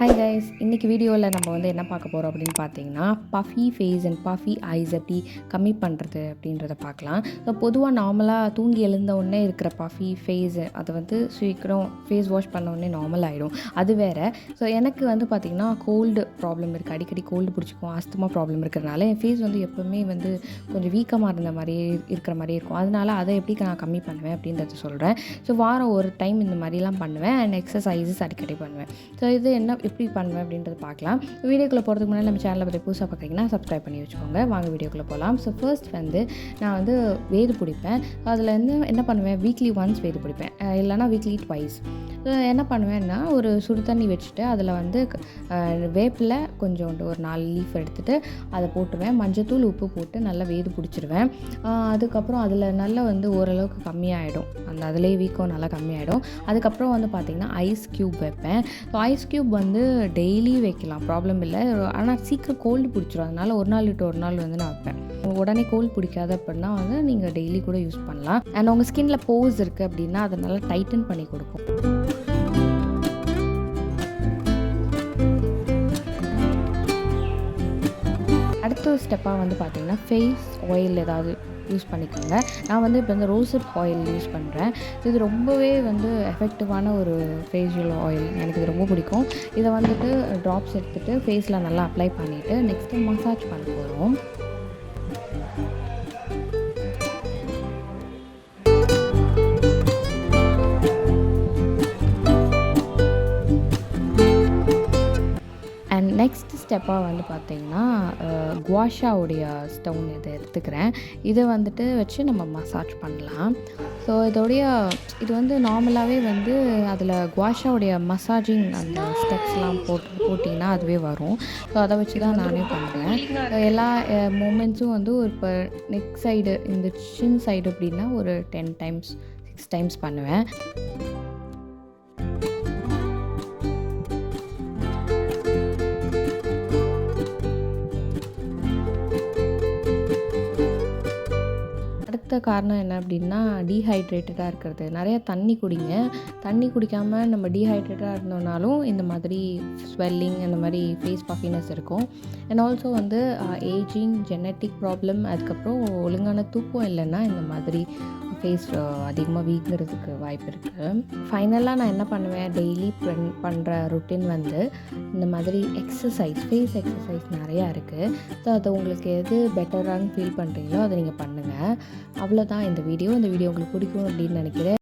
Hi guys இன்றைக்கி வீடியோவில் நம்ம வந்து என்ன பார்க்க போகிறோம் அப்படின்னு பார்த்தீங்கன்னா puffy face and puffy eyes எப்படி கம்மி பண்ணுறது அப்படின்றத பார்க்கலாம். ஸோ பொதுவாக நார்மலாக தூங்கி எழுந்த உடனே இருக்கிற பஃபி ஃபேஸ் அதை வந்து சீக்கிரம் ஃபேஸ் வாஷ் பண்ண உடனே நார்மல் ஆகிடும் அது வேறு. ஸோ எனக்கு வந்து பார்த்திங்கன்னா கோல்டு ப்ராப்ளம் இருக்குது அடிக்கடி கோல்டு பிடிச்சிக்கும் ஆஸ்துமா ப்ராப்ளம் இருக்கிறதுனால என் ஃபேஸ் வந்து எப்போவுமே வந்து கொஞ்சம் வீக்கமாக இருந்த மாதிரி இருக்கிற மாதிரி இருக்கும். அதனால அதை எப்படி நான் கம்மி பண்ணுவேன் அப்படின்றத சொல்கிறேன் ஸோ வாரம் ஒரு டைம் இந்த மாதிரிலாம் பண்ணுவேன். அண்ட் எக்ஸசைசஸ் அடிக்கடி பண்ணுவேன். ஸோ இது என்ன எப்படி பண்ணுவேன் அப்படின்றது பார்க்கலாம். வீடியோக்குள்ளே போகிறதுக்கு முன்னாடி நம்ம சேனலை பற்றி புதுசாக பார்க்குறீங்கன்னா சப்ஸ்கிரைப் பண்ணி வச்சுக்கோங்க. வாங்க வீடியோக்குள்ளே போகலாம் ஸோ ஃபர்ஸ்ட் வந்து நான் வந்து வேது பிடிப்பேன். அதில் வந்து என்ன பண்ணுவேன்? வீக்லி ஒன்ஸ் வேது பிடிப்பேன். இல்லைன்னா இல்லைனா வீக்லி ட்வைஸ் என்ன பண்ணுவேன்னா ஒரு சுடு தண்ணி வச்சுட்டு அதில் வந்து வேப்பில் கொஞ்சோண்டு ஒரு நாலு லீஃப் எடுத்துகிட்டு அதை போட்டுருவேன். மஞ்சத்தூள் உப்பு போட்டு நல்லா வேது பிடிச்சிருவேன். அதுக்கப்புறம் அதில் நல்லா வந்து ஓரளவுக்கு கம்மியாயிடும். அந்த அதுலேயே வீக்கம் நல்லா கம்மியாகிடும் அதுக்கப்புறம் வந்து பார்த்திங்கன்னா ஐஸ் க்யூப் வைப்பேன். ஸோ ஐஸ் க்யூப் வந்து டெய்லி வைக்கலாம். ப்ராப்ளம் இல்லை. ஆனால் சீக்கிரம் கோல்டு பிடிச்சிரும். அதனால ஒரு நாள் விட்டு ஒரு நாள் வந்து நான் வைப்பேன். உடனே கோல்டு பிடிக்காது அப்படின்னா வந்து நீங்கள் டெய்லி கூட யூஸ் பண்ணலாம். அண்ட் உங்கள் ஸ்கின்ல போஸ் இருக்குது அப்படின்னா அதை நல்லா டைட்டன் பண்ணி கொடுக்கும். அடுத்த ஸ்டெப்பாக வந்து பார்த்தீங்கன்னா ஃபேஸ் ஆயில் ஏதாவது யூஸ் பண்ணிக்கோங்க. நான் வந்து இப்போ இந்த ரோசப் ஆயில் யூஸ் பண்ணுறேன் இது ரொம்பவே வந்து எஃபெக்டிவான ஒரு ஃபேஷியல் ஆயில் எனக்கு இது ரொம்ப பிடிக்கும். இதை வந்துட்டு ட்ராப்ஸ் எடுத்துகிட்டு ஃபேஸில் நல்லா அப்ளை பண்ணிவிட்டு நெக்ஸ்ட்டு மசாஜ் பண்ண போகிறோம் நெக்ஸ்ட் ஸ்டெப்பாக வந்து பார்த்திங்கன்னா குவாஷாவுடைய ஸ்டோன் இதை எடுத்துக்கிறேன். இதை வந்துட்டு வச்சு நம்ம மசாஜ் பண்ணலாம். ஸோ இதோடைய இது வந்து நார்மலாகவே வந்து அதில் குவாஷாவுடைய மசாஜிங் அந்த ஸ்டெப்ஸ்லாம் போட்டு போட்டிங்கன்னா அதுவே வரும். ஸோ அதை வச்சு தான் நானே பண்ணுறேன் எல்லா மூமெண்ட்ஸும் வந்து ஒரு இப்போ நெக் சைடு இந்த சின் சைடு அப்படின்னா ஒரு டென் டைம்ஸ் சிக்ஸ் டைம்ஸ் பண்ணுவேன். அடுத்த காரணம் என்ன அப்படின்னா டீஹைட்ரேட்டடாக இருக்கிறது. நிறைய தண்ணி குடிங்க. தண்ணி குடிக்காமல் நம்ம டீஹைட்ரேட்டடாக இருந்தோம்னாலும் இந்த மாதிரி ஸ்வெல்லிங் அந்த மாதிரி ஃபேஸ் பஃபினஸ் இருக்கும். அண்ட் ஆல்சோ வந்து ஏஜிங் ஜெனட்டிக் ப்ராப்ளம் அதுக்கப்புறம் ஒழுங்கான தூக்கம் இல்லைன்னா இந்த மாதிரி ஃபேஸ் அதிகமாக வீங்கிறதுக்கு வாய்ப்பு இருக்குது ஃபைனலாக நான் என்ன பண்ணுவேன் டெய்லி பண்ணுற ருட்டீன் வந்து இந்த மாதிரி எக்ஸசைஸ் ஃபேஸ் எக்ஸசைஸ் நிறையா இருக்குது ஸோ அது உங்களுக்கு எது பெட்டரானு ஃபீல் பண்ணுறீங்களோ அதை நீங்கள் பண்ணுங்கள் அவ்வளோதான் இந்த வீடியோ இந்த வீடியோ உங்களுக்கு பிடிக்கும் அப்படின்னு நினைக்கிறேன்.